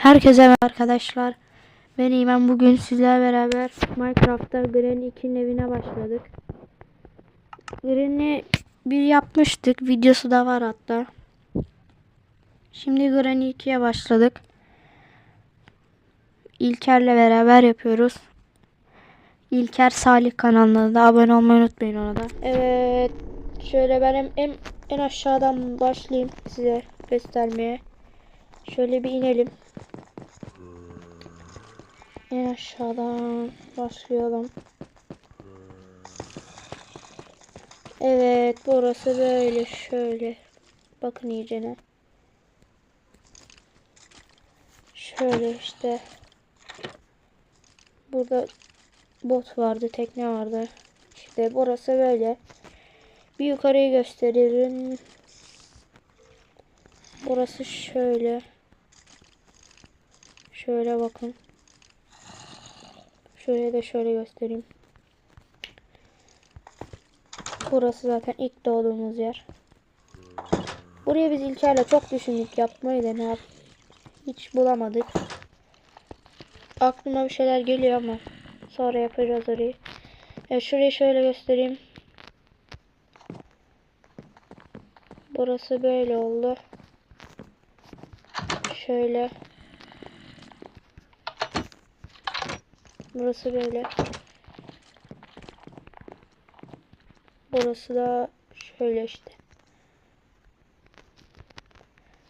Herkese merhaba arkadaşlar. Ben İman. Bugün sizlerle beraber Minecraft'ta Granny 2'nin evine başladık. Granny bir yapmıştık. Videosu da var hatta. Şimdi Granny 2'ye başladık. İlker'le beraber yapıyoruz. İlker Salih kanalına da abone olmayı unutmayın ona da. Evet. Şöyle ben en, en, en aşağıdan başlayayım size göstermeye. Şöyle bir inelim. En aşağıdan başlayalım. Evet burası böyle şöyle. Bakın iyicene. Şöyle işte. Burada bot vardı, tekne vardı. İşte burası böyle. Bir yukarıyı gösteririm. Burası şöyle. Şöyle bakın. Şöyle de şöyle göstereyim. Burası zaten ilk doğduğumuz yer. Buraya biz İlker'le çok düşündük yapmayı da ne yap hiç bulamadık. Aklıma bir şeyler geliyor ama sonra yapacağız orayı. Evet, şurayı şöyle göstereyim. Burası böyle oldu. Şöyle. Burası böyle. Burası da şöyle işte.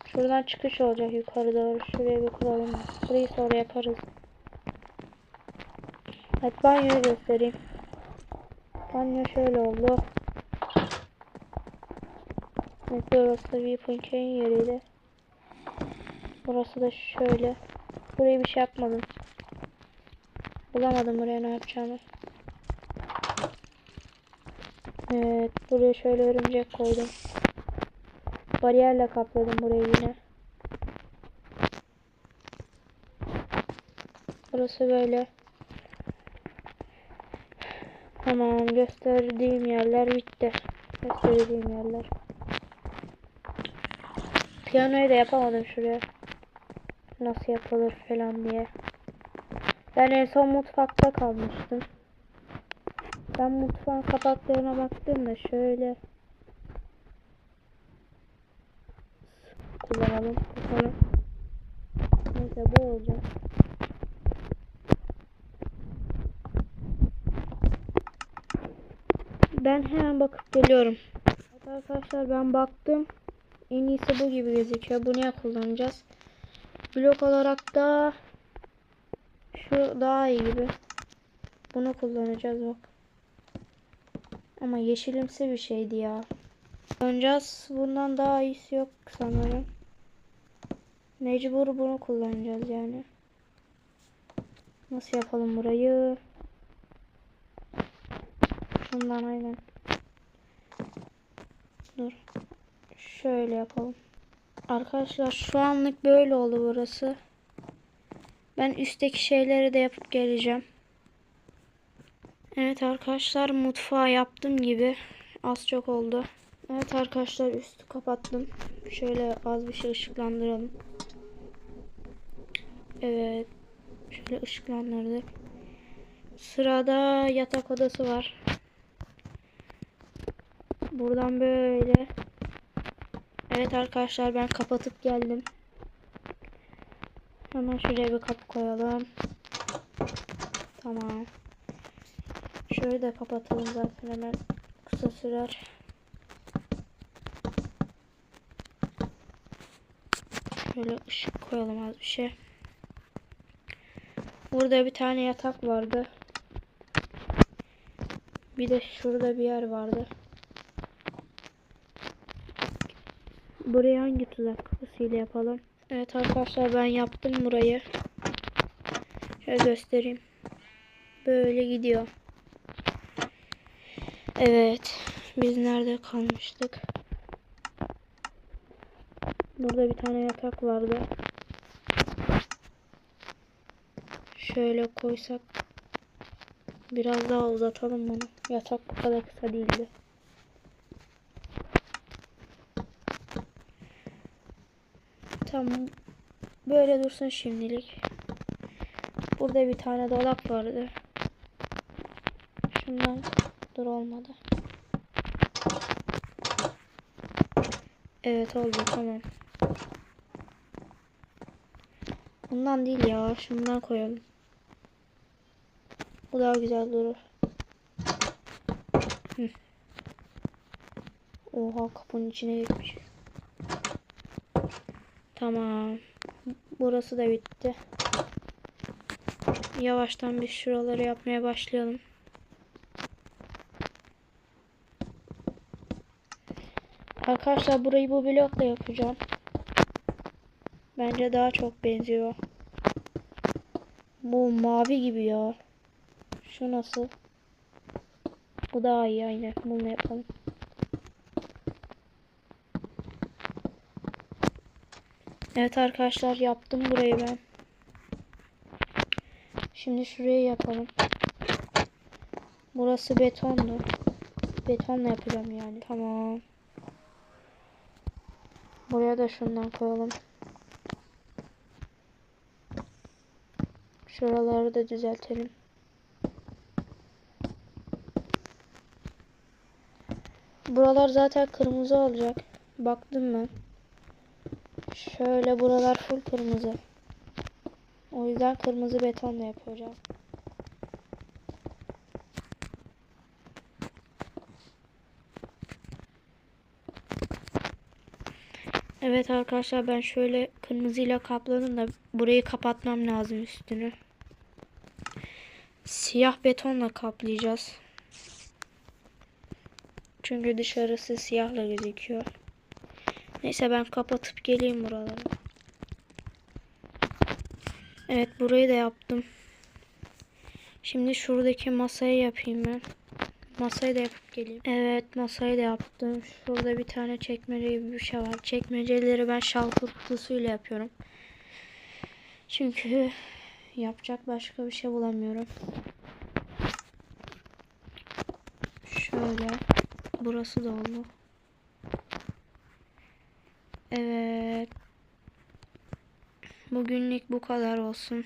Şuradan çıkış olacak yukarı doğru. Şuraya bir kuralım. Burayı sonra yaparız. Evet banyoyu göstereyim. Banyo şöyle oldu. Evet burası da Viewpoint'in yeriydi. Burası da şöyle. Buraya bir şey yapmadım. Bulamadım buraya ne yapacağımı. Evet buraya şöyle örümcek koydum. Bariyerle kapladım burayı yine. Burası böyle. Tamam gösterdiğim yerler bitti. Gösterdiğim yerler. Piyanoyu da yapamadım şuraya. Nasıl yapılır falan diye. Ben en son mutfakta kalmıştım. Ben mutfağın kapaklarına baktım da şöyle kullanalım. Bakalım. Neyse bu olacak. Ben hemen bakıp geliyorum. Arkadaşlar ben baktım. En iyisi bu gibi gözüküyor. Bunu kullanacağız. Blok olarak da şu daha iyi gibi. Bunu kullanacağız bak. Ama yeşilimsi bir şeydi ya. Kullanacağız. Bundan daha iyisi yok sanırım. Mecbur bunu kullanacağız yani. Nasıl yapalım burayı? Şundan aynen. Dur. Şöyle yapalım. Arkadaşlar şu anlık böyle oldu burası. Ben üstteki şeyleri de yapıp geleceğim. Evet arkadaşlar mutfağı yaptım gibi. Az çok oldu. Evet arkadaşlar üstü kapattım. Şöyle az bir şey ışıklandıralım. Evet. Şöyle ışıklandırdık. Sırada yatak odası var. Buradan böyle. Evet arkadaşlar ben kapatıp geldim. Hemen şuraya bir kapı koyalım. Tamam. Şöyle de kapatalım zaten hemen kısa sürer. Şöyle ışık koyalım az bir şey. Burada bir tane yatak vardı. Bir de şurada bir yer vardı. Buraya hangi tuzak kapısıyla yapalım? Evet arkadaşlar ben yaptım burayı. Şöyle göstereyim. Böyle gidiyor. Evet. Biz nerede kalmıştık? Burada bir tane yatak vardı. Şöyle koysak. Biraz daha uzatalım bunu. Yatak bu kadar kısa değildi. Tamam. böyle dursun şimdilik. Burada bir tane dolap vardı. Şundan dur olmadı. Evet oldu tamam. Bundan değil ya. Şundan koyalım. Bu daha güzel durur. Hı. Oha kapının içine gitmiş. Tamam. Burası da bitti. Yavaştan bir şuraları yapmaya başlayalım. Arkadaşlar burayı bu blokla yapacağım. Bence daha çok benziyor. Bu mavi gibi ya. Şu nasıl? Bu daha iyi aynen. Bunu yapalım. Evet arkadaşlar yaptım burayı ben. Şimdi şuraya yapalım. Burası betondu. Betonla yapacağım yani. Tamam. Buraya da şundan koyalım. Şuraları da düzeltelim. Buralar zaten kırmızı olacak. Baktım ben. Şöyle buralar full kırmızı. O yüzden kırmızı betonla yapacağım. Evet arkadaşlar ben şöyle kırmızıyla kapladım da burayı kapatmam lazım üstünü. Siyah betonla kaplayacağız. Çünkü dışarısı siyahla gözüküyor. Neyse ben kapatıp geleyim buraları. Evet burayı da yaptım. Şimdi şuradaki masayı yapayım ben. Masayı da yapıp geleyim. Evet masayı da yaptım. Şurada bir tane çekmece gibi bir şey var. Çekmeceleri ben şalkur kutusuyla yapıyorum. Çünkü yapacak başka bir şey bulamıyorum. Şöyle. Burası da oldu. Evet. Bugünlük bu kadar olsun.